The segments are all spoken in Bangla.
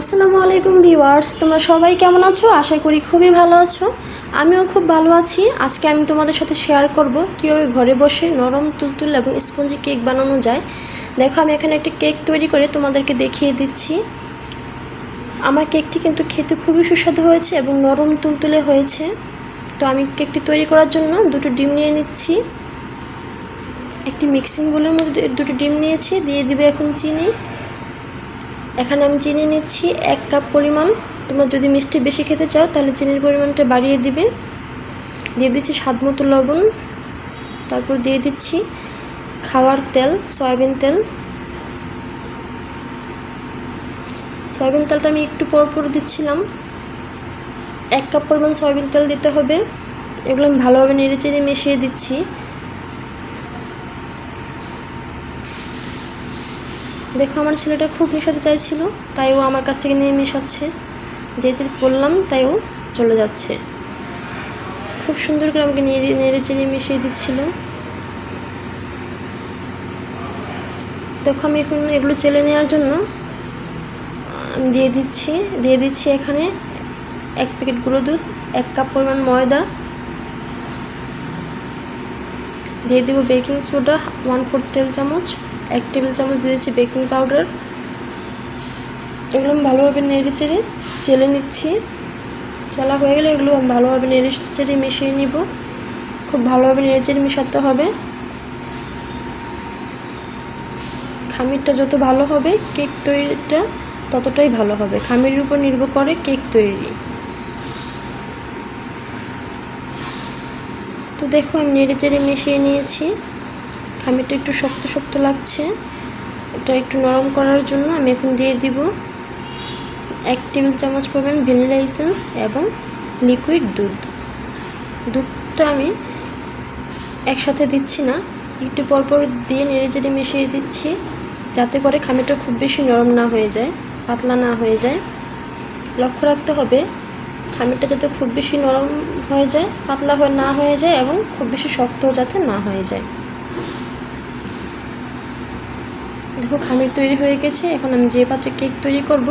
আসসালামু আলাইকুম ভিউয়ার্স, তোমরা সবাই কেমন আছো? আশা করি খুবই ভালো আছো। আমিও খুব ভালো আছি। আজকে আমি তোমাদের সাথে শেয়ার করব কীভাবে ঘরে বসে নরম তুলতুল এবং স্পঞ্জি কেক বানানো যায়। দেখো, আমি এখানে একটি কেক তৈরি করে তোমাদেরকে দেখিয়ে দিচ্ছি। আমার কেকটি কিন্তু খেতে খুবই সুস্বাদু হয়েছে এবং নরম তুলতুলে হয়েছে। তো আমি কেকটি তৈরি করার জন্য দুটো ডিম নিয়ে নিচ্ছি। একটি মিক্সিং বোলের মধ্যে দুটো ডিম নিয়েছি, দিয়ে দিবে এখন চিনি। এখানে আমি চিনি নিচ্ছি এক কাপ পরিমাণ। তোমরা যদি মিষ্টি বেশি খেতে চাও, তাহলে চিনির পরিমাণটা বাড়িয়ে দিবে। দিয়ে দিচ্ছি স্বাদ মতো লবণ। তারপর দিয়ে দিচ্ছি খাওয়ার তেল, সয়াবিন তেল। সয়াবিন তেলটা আমি একটু পর পর দিচ্ছিলাম। এক কাপ পরিমাণ সয়াবিন তেল দিতে হবে। এগুলো আমি ভালোভাবে নেড়ে চেড়ে মিশিয়ে দিচ্ছি। দেখো, আমার ছেলেটা খুব মেশাতে চাইছিল, তাই ও আমার কাছ থেকে নিয়ে মেশাচ্ছে। যেতে বললাম, তাই ও চলে যাচ্ছে। খুব সুন্দর করে আমাকে নেড়ে নেড়ে চেড়ে মিশিয়ে দিচ্ছিল। দেখো, আমি এখন এগুলো চেলে নেওয়ার জন্য আমি দিয়ে দিচ্ছি। দিয়ে দিচ্ছি এখানে এক প্যাকেট গুঁড়ো দুধ, এক কাপ পরিমাণ ময়দা। দিয়ে দেবো baking soda one four table চামচ। এক টেবিল চামচ দিয়েছি বেকিং পাউডার। এগুলো আমি ভালোভাবে নেড়ে চেড়ে চেলে নিচ্ছি। চেলা হয়ে গেলে এগুলো আমি ভালোভাবে নেড়ে চেড়ে মিশিয়ে নিব। খুব ভালোভাবে নেড়ে চেড়ে মেশাতে হবে। খামিরটা যত ভালো হবে, কেক তৈরিটা ততটাই ভালো হবে। খামিরের উপর নির্ভর করে কেক তৈরি। তো দেখো, আমি নেড়ে চেড়ে মিশিয়ে নিয়েছি। খামিরটা একটু শক্ত শক্ত লাগছে। এটা একটু নরম করার জন্য আমি এখন দিয়ে দিব এক টেবিল চামচ পরিমাণ ভ্যানিলা এসেন্স এবং লিকুইড দুধ। দুধটা আমি একসাথে দিচ্ছি না, একটু পরপর দিয়ে নেড়ে চেড়ে মিশিয়ে দিচ্ছি যাতে করে খামিরটা খুব বেশি নরম না হয়ে যায়, পাতলা না হয়ে যায়। লক্ষ্য রাখতে হবে, খামিরটা যাতে খুব বেশি নরম হয়ে যায়, পাতলা হয়ে না হয়ে যায় এবং খুব বেশি শক্তও যাতে না হয়ে যায়। দেখো, খামির তৈরি হয়ে গেছে। এখন আমি যে পাত্রে কেক তৈরি করব,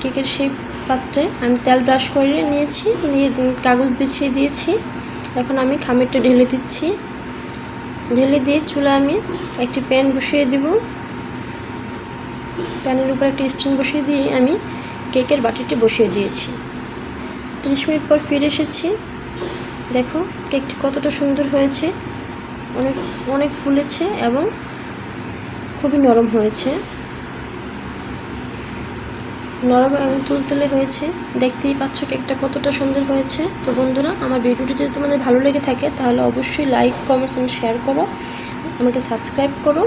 কেকের সেই পাত্রে আমি তেল ব্রাশ করে নিয়েছি, নিয়ে কাগজ বিছিয়ে দিয়েছি। এখন আমি খামিরটা ঢেলে দিচ্ছি। ঢেলে দিয়ে চুলা আমি একটি প্যান বসিয়ে দিব। প্যানের উপর একটি স্ট্যান্ড বসিয়ে দিয়ে আমি কেকের বাটিটি বসিয়ে দিয়েছি। তিরিশ মিনিট পর ফিরে এসেছি। দেখো, কেকটি কতটা সুন্দর হয়েছে। অনেক অনেক ফুলেছে এবং খুবই নরম হয়েছে। নরম এবং তুলতুলে হয়েছে। দেখতেই পাচ্ছ কেকটা কতটা সুন্দর হয়েছে। তো বন্ধুরা, আমার ভিডিওটি যদি তোমাদের ভালো লেগে থাকে, তাহলে অবশ্যই লাইক কমেন্টস এবং শেয়ার করো। আমাকে সাবস্ক্রাইব করো।